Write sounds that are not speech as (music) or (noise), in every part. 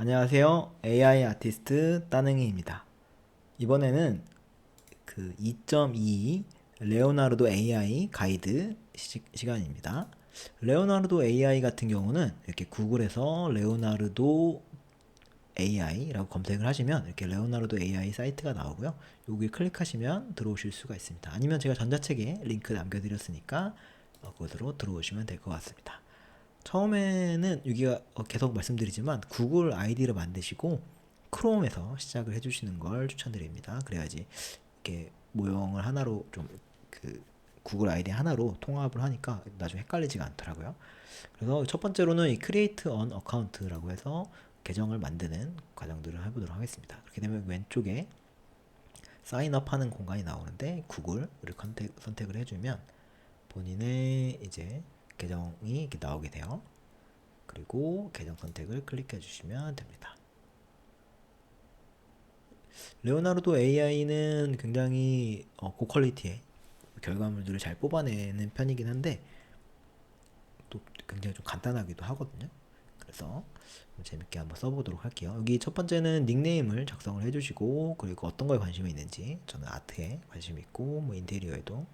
안녕하세요. AI 아티스트 따능이입니다. 이번에는 그 2.2 레오나르도 AI 가이드 시, 시간입니다. 레오나르도 AI 같은 경우는 이렇게 구글에서 레오나르도 AI라고 검색을 하시면 이렇게 레오나르도 AI 사이트가 나오고요. 여기 클릭하시면 들어오실 수가 있습니다. 아니면 제가 전자책에 링크 남겨드렸으니까 어, 그것으로 들어오시면 될 것 같습니다. 처음에는 여기가 어, 계속 말씀드리지만 구글 아이디를 만드시고 크롬에서 시작을 해주시는 걸 추천드립니다. 그래야지 이렇게 모형을 하나로 좀 그 구글 아이디 하나로 통합을 하니까 나중에 헷갈리지가 않더라고요. 그래서 첫 번째로는 이 create an account라고 해서 계정을 만드는 과정들을 해보도록 하겠습니다. 그렇게 되면 왼쪽에 사인업 하는 공간이 나오는데 구글을 컨택, 선택을 해주면 본인의 이제 계정이 이렇게 나오게 돼요. 그리고 계정 선택을 클릭해 주시면 됩니다. 레오나르도 AI는 굉장히 어, 고퀄리티의 결과물들을 잘 뽑아내는 편이긴 한데 또 굉장히 좀 간단하기도 하거든요. 그래서 좀 재밌게 한번 써보도록 할게요. 여기 첫 번째는 닉네임을 작성을 해주시고 그리고 어떤 거에 관심이 있는지 저는 아트에 관심 있고 뭐 인테리어에도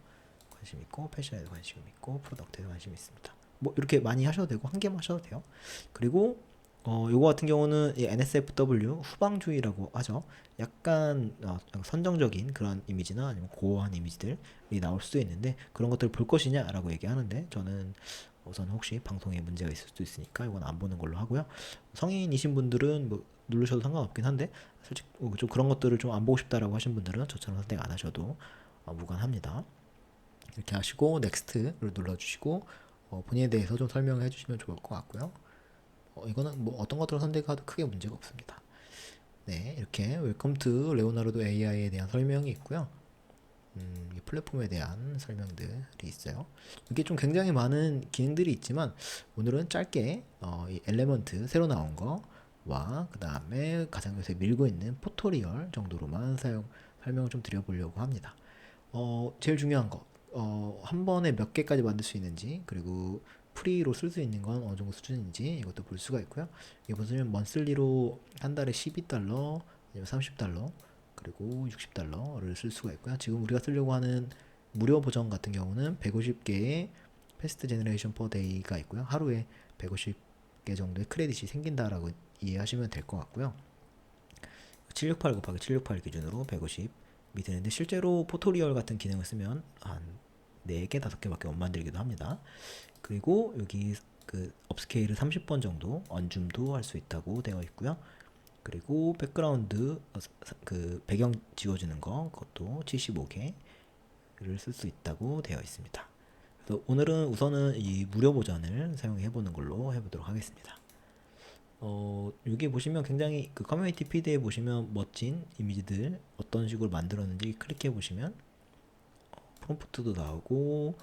관심 있고 패션에도 관심 있고 프로덕트에도 관심 있습니다. 뭐 이렇게 많이 하셔도 되고 한 개만 하셔도 돼요. 그리고 어 요거 같은 경우는 이 NSFW 후방주의라고 하죠. 약간 어, 선정적인 그런 이미지나 아니면 고어한 이미지들이 나올 수도 있는데 그런 것들을 볼 것이냐라고 얘기하는데 저는 우선 혹시 방송에 문제가 있을 수도 있으니까 이건 안 보는 걸로 하고요. 성인이신 분들은 뭐 누르셔도 상관없긴 한데 솔직히 좀 그런 것들을 좀 안 보고 싶다라고 하신 분들은 저처럼 선택 안 하셔도 어, 무관합니다. 이렇게 하시고 넥스트를 눌러주시고 어, 본인에 대해서 좀 설명해 주시면 좋을 것 같고요. 어, 이거는 뭐 어떤 것들을 선택해도 크게 문제가 없습니다. 네, 이렇게 웰컴 투 레오나르도 AI에 대한 설명이 있고요. 음, 이 플랫폼에 대한 설명들이 있어요. 이게 좀 굉장히 많은 기능들이 있지만 오늘은 짧게 어, 이 엘레먼트 새로 나온 거와 그 다음에 가장 요새 밀고 있는 포토리얼 정도로만 사용 설명을 좀 드려보려고 합니다. 어, 제일 중요한 거, 어, 한 번에 몇 개까지 만들 수 있는지 그리고 프리로 쓸 수 있는 건 어느 정도 수준인지 이것도 볼 수가 있고요. 이게 보시면 먼슬리로 한 달에 12달러, 아니면 30달러, 그리고 60달러를 쓸 수가 있고요. 지금 우리가 쓰려고 하는 무료 버전 같은 경우는 150개의 패스트 제너레이션 퍼 데이가 있고요. 하루에 150개 정도의 크레딧이 생긴다라고 이해하시면 될 것 같고요. 768 곱하기 768 기준으로 150 이 되는데 실제로 포토리얼 같은 기능을 쓰면 한 4개, 5개밖에 못 만들기도 합니다. 그리고 여기 그 업스케일을 30번 정도 언줌도 할 수 있다고 되어 있고요. 그리고 백그라운드 어, 사- 그 배경 지워주는 거 그것도 75개를 쓸 수 있다고 되어 있습니다. 그래서 오늘은 우선은 이 무료 버전을 사용해 보는 걸로 해보도록 하겠습니다. 어, 여기 보시면 굉장히 그 커뮤니티 피드에 보시면 멋진 이미지들 어떤 식으로 만들었는지 클릭해 보시면 어, 프롬프트도 나오고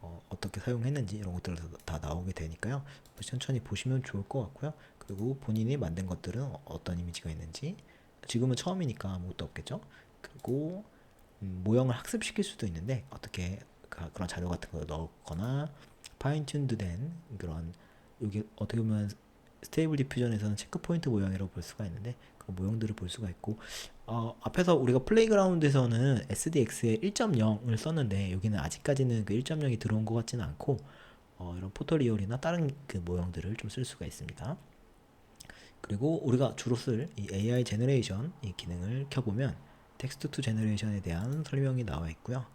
어, 어떻게 사용했는지 이런 것들 다 나오게 되니까요. 천천히 보시면 좋을 것 같고요. 그리고 본인이 만든 것들은 어떤 이미지가 있는지 지금은 처음이니까 아무것도 없겠죠. 그리고 음, 모형을 학습시킬 수도 있는데 어떻게 그, 그런 자료 같은 거 넣거나 파인튠드 된 그런 여기 어떻게 보면 스테이블 디퓨전에서는 체크 포인트 모형이라고 볼 수가 있는데 그 모형들을 볼 수가 있고 어, 앞에서 우리가 플레이그라운드에서는 SDX에 1.0을 썼는데 여기는 아직까지는 그 1.0이 들어온 것 같지는 않고 어, 이런 포토리얼이나 다른 그 모형들을 좀 쓸 수가 있습니다. 그리고 우리가 주로 쓸 이 AI 제너레이션 이 기능을 켜보면 텍스트 투 제너레이션에 대한 설명이 나와 있고요.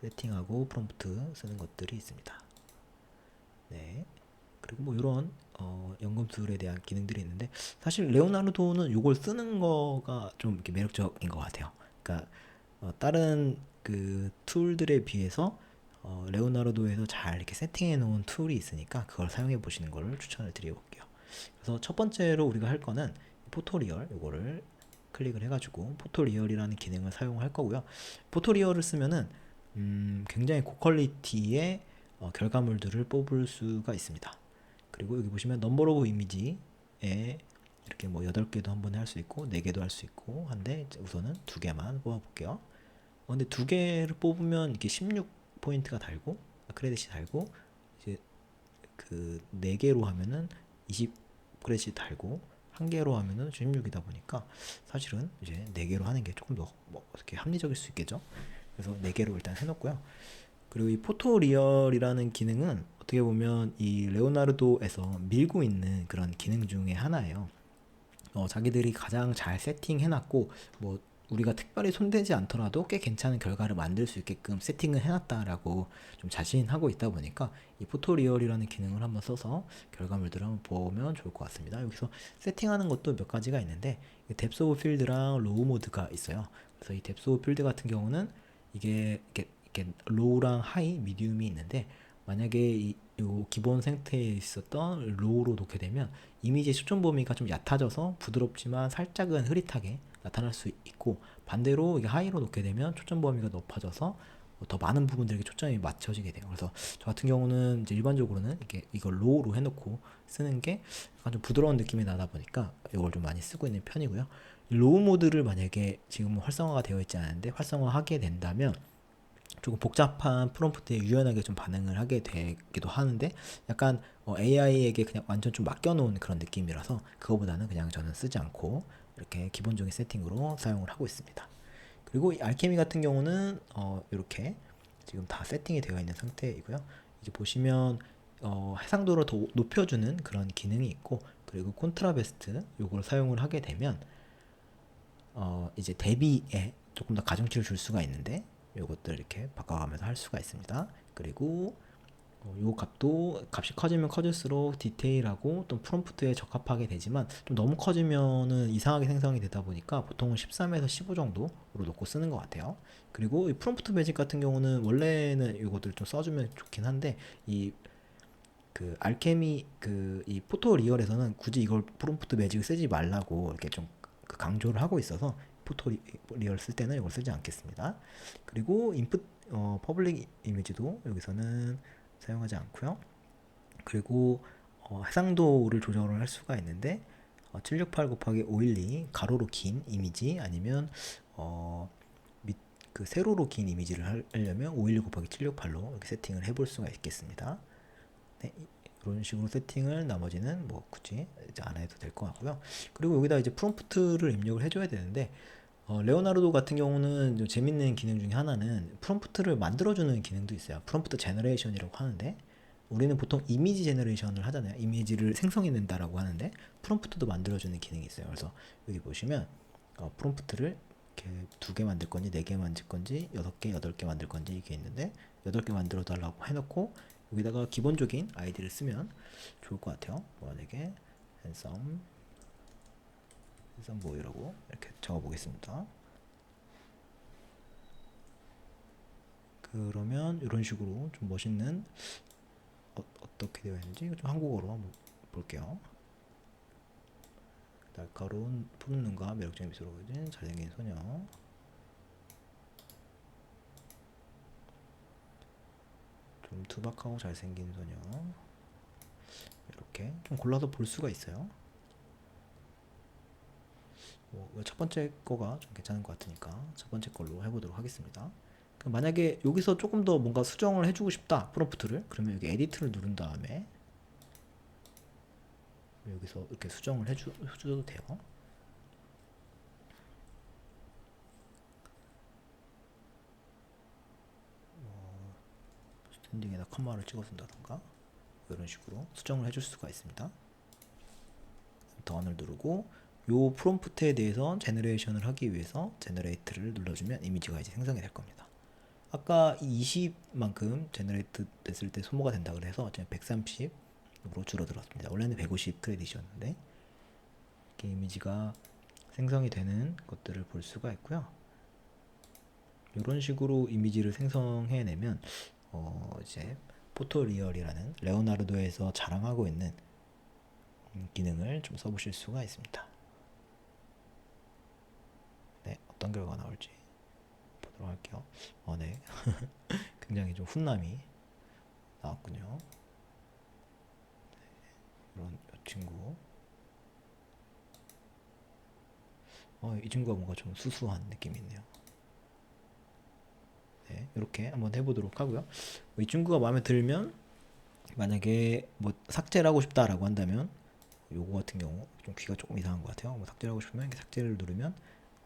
세팅하고 프롬프트 쓰는 것들이 있습니다. 네. 그리고 뭐 이런 어, 연금술에 대한 기능들이 있는데 사실 레오나르도는 이걸 쓰는 거가 좀 이렇게 매력적인 것 같아요. 그러니까 어, 다른 그 툴들에 비해서 어, 레오나르도에서 잘 이렇게 세팅해 놓은 툴이 있으니까 그걸 사용해 보시는 거를 추천을 드려볼게요. 그래서 첫 번째로 우리가 할 거는 포토리얼 이거를 클릭을 해가지고 포토리얼이라는 기능을 사용할 거고요. 포토리얼을 쓰면은 음, 굉장히 고퀄리티의 어, 결과물들을 뽑을 수가 있습니다. 그리고 여기 보시면 넘버 오브 이미지에 이렇게 뭐 8개도 한 번에 할 수 있고 4개도 할 수 있고 한데 우선은 두 개만 뽑아 볼게요. 어, 근데 두 개를 뽑으면 이렇게 16포인트가 달고 크레딧이 달고 이제 그 4개로 하면은 20 크레딧이 달고 한 개로 하면은 16이다 보니까 사실은 이제 네 개로 하는 게 조금 더 뭐 어떻게 합리적일 수 있겠죠. 그래서 네 개로 일단 해놓고요. 그리고 이 포토 리얼이라는 기능은 어떻게 보면 이 레오나르도에서 밀고 있는 그런 기능 중에 하나예요. 어, 자기들이 가장 잘 세팅해놨고 뭐 우리가 특별히 손대지 않더라도 꽤 괜찮은 결과를 만들 수 있게끔 세팅을 해놨다라고 좀 자신하고 있다 보니까 이 포토리얼이라는 기능을 한번 써서 결과물들을 한번 보면 좋을 것 같습니다. 여기서 세팅하는 것도 몇 가지가 있는데 뎁스 오브 필드랑 로우 모드가 있어요. 그래서 이 뎁스 오브 필드 같은 경우는 이게 이렇게, 이렇게 로우랑 하이, 미디움이 있는데 만약에 이, 요 기본 상태에 있었던 로우로 놓게 되면 이미지의 초점 범위가 좀 얕아져서 부드럽지만 살짝은 흐릿하게 나타날 수 있고 반대로 이게 하이로 놓게 되면 초점 범위가 높아져서 더 많은 부분들에게 초점이 맞춰지게 돼요. 그래서 저 같은 경우는 이제 일반적으로는 이게 이걸 로우로 해놓고 쓰는 게 약간 좀 부드러운 느낌이 나다 보니까 이걸 좀 많이 쓰고 있는 편이고요. 이 로우 모드를 만약에 지금 활성화가 되어 있지 않은데 활성화하게 된다면 조금 복잡한 프롬프트에 유연하게 좀 반응을 하게 되기도 하는데 약간 어, AI에게 그냥 완전 좀 맡겨놓은 그런 느낌이라서 그거보다는 그냥 저는 쓰지 않고 이렇게 기본적인 세팅으로 사용을 하고 있습니다. 그리고 이 알케미 같은 경우는 어, 이렇게 지금 다 세팅이 되어 있는 상태이고요. 이제 보시면 어, 해상도를 더 높여주는 그런 기능이 있고 그리고 콘트라베스트 요걸 사용을 하게 되면 어, 이제 대비에 조금 더 가중치를 줄 수가 있는데 요것들 이렇게 바꿔가면서 할 수가 있습니다. 그리고 어, 요 값도 값이 커지면 커질수록 디테일하고 또 프롬프트에 적합하게 되지만 좀 너무 커지면은 이상하게 생성이 되다 보니까 보통은 13에서 15 정도로 놓고 쓰는 것 같아요. 그리고 이 프롬프트 매직 같은 경우는 원래는 이것들 좀 써주면 좋긴 한데 이 그 알케미 그 이 포토 리얼에서는 굳이 이걸 프롬프트 매직을 쓰지 말라고 이렇게 좀그 강조를 하고 있어서 포토 리, 리얼 쓸 때는 이걸 쓰지 않겠습니다. 그리고 인풋 어, 퍼블릭 이미지도 여기서는 사용하지 않고요. 그리고 어, 해상도를 조절을 할 수가 있는데 어, 768 곱하기 512 가로로 긴 이미지 아니면 어, 밑, 그 세로로 긴 이미지를 하려면 512 곱하기 768로 이렇게 세팅을 해볼 수가 있겠습니다. 네, 이런 식으로 세팅을 나머지는 뭐 굳이 안 해도 될 것 같고요. 그리고 여기다 이제 프롬프트를 입력을 해줘야 되는데 어, 레오나르도 같은 경우는 좀 재밌는 기능 중에 하나는 프롬프트를 만들어주는 기능도 있어요. 프롬프트 제너레이션이라고 하는데 우리는 보통 이미지 제너레이션을 하잖아요. 이미지를 생성해낸다라고 하는데 프롬프트도 만들어주는 기능이 있어요. 그래서 여기 보시면 어, 프롬프트를 이렇게 두 개 만들 건지 네 개 만들 건지 여섯 개 여덟 개 만들 건지 이게 있는데 여덟 개 만들어 달라고 해놓고 여기다가 기본적인 아이디를 쓰면 좋을 것 같아요. 만약 handsome boy라고 이렇게 적어보겠습니다. 그러면 이런 식으로 좀 멋있는 어, 어떻게 되어 있는지 좀 한국어로 한번 볼게요. 날카로운 푸른 눈과 매력적인 미소로 보여진 잘생긴 소녀. 좀 투박하고 잘생긴 소녀 이렇게 좀 골라서 볼 수가 있어요 뭐 첫 번째 거가 좀 괜찮은 것 같으니까 첫 번째 걸로 해보도록 하겠습니다. 만약에 여기서 조금 더 뭔가 수정을 해주고 싶다 프롬프트를. 그러면 여기 에디트를 누른 다음에 여기서 이렇게 수정을 해주, 해줘도 돼요. 스탠딩에다 컴마를 찍어준다던가 이런 식으로 수정을 해줄 수가 있습니다. 더원을 누르고 요 프롬프트에 대해서 제너레이션을 하기 위해서 제너레이트를 눌러주면 이미지가 이제 생성이 될 겁니다. 아까 20만큼 제너레이트 됐을 때 소모가 된다 그래서 지금 130으로 줄어들었습니다. 원래는 150 크레딧이었는데 이렇게 이미지가 생성이 되는 것들을 볼 수가 있고요. 이런 식으로 이미지를 생성해내면 어 이제 포토리얼이라는 레오나르도에서 자랑하고 있는 음, 기능을 좀 써보실 수가 있습니다. 네, 어떤 결과가 나올지 보도록 할게요. 어, 네. (laughs) 굉장히 좀 훈남이 나왔군요. 네, 이런 친구. 어, 이 친구가 뭔가 좀 수수한 느낌이 있네요. 네, 이렇게 한번 해보도록 하고요. 이 친구가 마음에 들면 만약에 뭐 삭제를 하고 싶다라고 한다면 요거 같은 경우 좀 귀가 조금 이상한 것 같아요. 뭐 삭제하고 싶으면 이렇게 삭제를 누르면 어,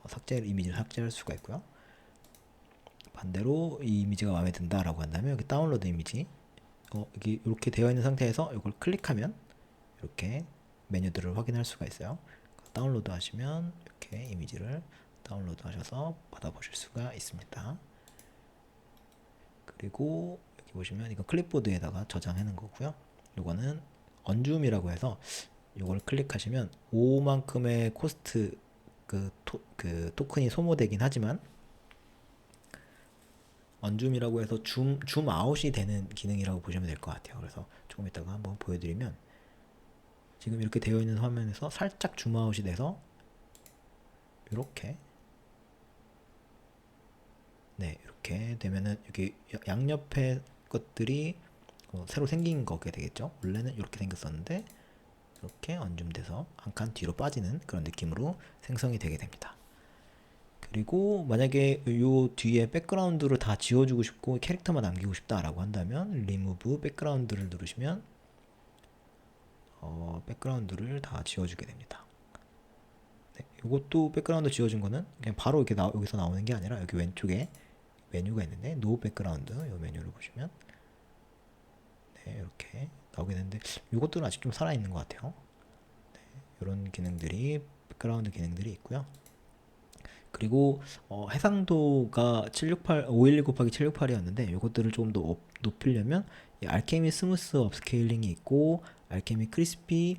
삭제 이미지를 삭제할 수가 있고요. 반대로 이 이미지가 마음에 든다라고 한다면 여기 다운로드 이미지 어, 여기 이렇게 되어 있는 상태에서 이걸 클릭하면 이렇게 메뉴들을 확인할 수가 있어요. 다운로드 하시면 이렇게 이미지를 다운로드 하셔서 받아보실 수가 있습니다. 그리고 여기 보시면 이거 클립보드에다가 저장하는 거고요. 요거는 언줌이라고 해서 요걸 클릭하시면 5만큼의 코스트 그, 토, 그 토큰이 소모되긴 하지만 언줌이라고 해서 줌, 줌 아웃이 되는 기능이라고 보시면 될 것 같아요. 그래서 조금 이따가 한번 보여드리면 지금 이렇게 되어 있는 화면에서 살짝 줌 아웃이 돼서 이렇게 네 이렇게 되면은 여기 양옆에 것들이 어, 새로 생긴 거게 되겠죠. 원래는 이렇게 생겼었는데 이렇게 언줌돼서 한 칸 뒤로 빠지는 그런 느낌으로 생성이 되게 됩니다. 그리고 만약에 요 뒤에 백그라운드를 다 지워주고 싶고 캐릭터만 남기고 싶다라고 한다면 리무브 백그라운드를 누르시면 어, 백그라운드를 다 지워주게 됩니다. 네, 이것도 백그라운드 지워준 거는 그냥 바로 이렇게 나, 여기서 나오는 게 아니라 여기 왼쪽에 메뉴가 있는데 노 백그라운드 이 메뉴를 보시면 네, 이렇게 나오게 되는데 이것들은 아직 좀 살아 있는 것 같아요. 네, 이런 기능들이 백그라운드 기능들이 있고요. 그리고 어, 해상도가 768, 512 곱하기 768이었는데 이것들을 조금 더 높이려면 이 알케미 스무스 업스케일링이 있고 알케미 크리스피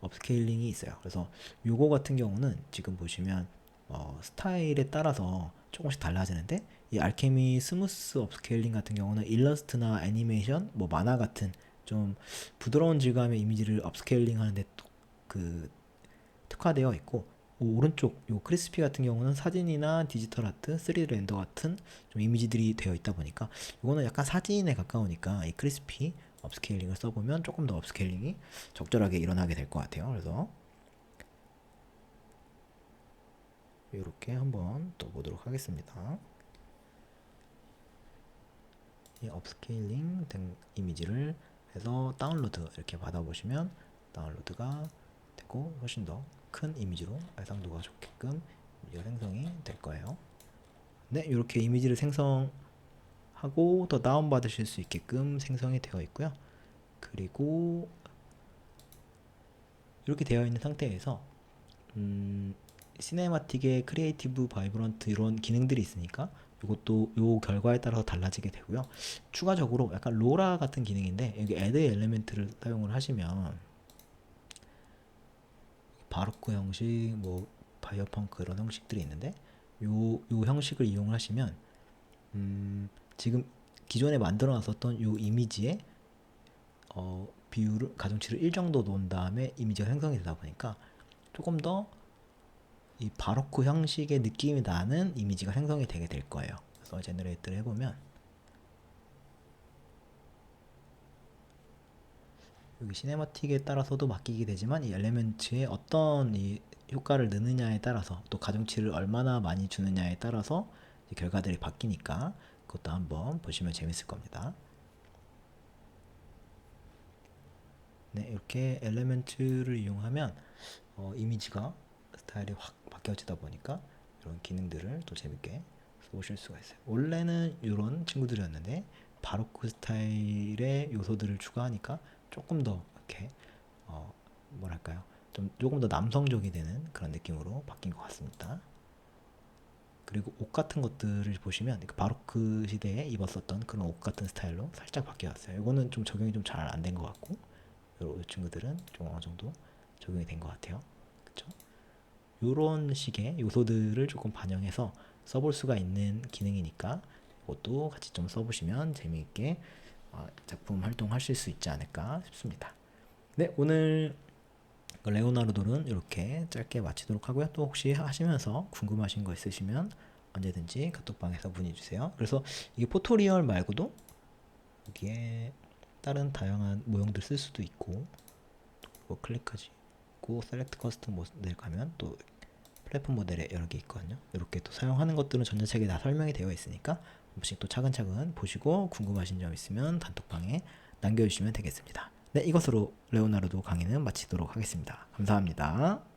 업스케일링이 있어요. 그래서 요거 같은 경우는 지금 보시면 어, 스타일에 따라서 조금씩 달라지는데 이 알케미 스무스 업스케일링 같은 경우는 일러스트나 애니메이션, 뭐 만화 같은 좀 부드러운 질감의 이미지를 업스케일링 하는데 그 특화되어 있고 오른쪽 요 크리스피 같은 경우는 사진이나 디지털 아트, 3D 렌더 같은 좀 이미지들이 되어 있다 보니까 이거는 약간 사진에 가까우니까 이 크리스피 업스케일링을 써보면 조금 더 업스케일링이 적절하게 일어나게 될 것 같아요. 그래서 이렇게 한번 또 보도록 하겠습니다. 이 업스케일링 된 이미지를 해서 다운로드 이렇게 받아보시면 다운로드가 되고 훨씬 더 큰 이미지로 해상도가 좋게끔 이미지가 생성이 될 거예요. 네, 이렇게 이미지를 생성하고 더 다운받으실 수 있게끔 생성이 되어 있고요. 그리고 이렇게 되어 있는 상태에서 음, 시네마틱의 크리에이티브 바이브런트 이런 기능들이 있으니까 이것도 요 결과에 따라서 달라지게 되고요. 추가적으로 약간 로라 같은 기능인데 여기 애드 엘리멘트를 사용을 하시면 바로크 형식, 뭐 바이오펑크 이런 형식들이 있는데 요, 요 형식을 이용을 하시면 음, 지금 기존에 만들어 놨었던 요 이미지에 어, 비율을 가중치를 1 정도 놓은 다음에 이미지가 생성이 되다 보니까 조금 더 이 바로크 형식의 느낌이 나는 이미지가 생성이 되게 될 거예요. 그래서 제너레이트를 해보면 여기 시네마틱에 따라서도 바뀌게 되지만 이 엘리멘트에 어떤 이 효과를 넣느냐에 따라서 또 가중치를 얼마나 많이 주느냐에 따라서 결과들이 바뀌니까 그것도 한번 보시면 재밌을 겁니다. 네, 이렇게 엘리멘트를 이용하면 어, 이미지가 스타일이 확 바뀌어지다 보니까 이런 기능들을 또 재밌게 써보실 수가 있어요. 원래는 이런 친구들이었는데 바로크 스타일의 요소들을 추가하니까 조금 더 이렇게 어 뭐랄까요 좀 조금 더 남성적이 되는 그런 느낌으로 바뀐 것 같습니다. 그리고 옷 같은 것들을 보시면 바로크 시대에 입었었던 그런 옷 같은 스타일로 살짝 바뀌었어요. 이거는 좀 적용이 좀 잘 안 된 것 같고 이 친구들은 좀 어느 정도 적용이 된 것 같아요. 그렇죠? 이런 식의 요소들을 조금 반영해서 써볼 수가 있는 기능이니까 이것도 같이 좀 써보시면 재미있게 어, 작품 활동하실 수 있지 않을까 싶습니다. 네, 오늘 레오나르도는 이렇게 짧게 마치도록 하고요. 또 혹시 하시면서 궁금하신 거 있으시면 언제든지 카톡방에서 문의 주세요. 그래서 이게 포토리얼 말고도 여기에 다른 다양한 모형들 쓸 수도 있고 뭐 클릭하시고 셀렉트 커스텀 모델 가면 또 플랫폼 모델에 여러 개 있거든요. 이렇게 또 사용하는 것들은 전자책에 다 설명이 되어 있으니까 한 번씩 또 차근차근 보시고 궁금하신 점 있으면 단톡방에 남겨주시면 되겠습니다. 네, 이것으로 레오나르도 강의는 마치도록 하겠습니다. 감사합니다.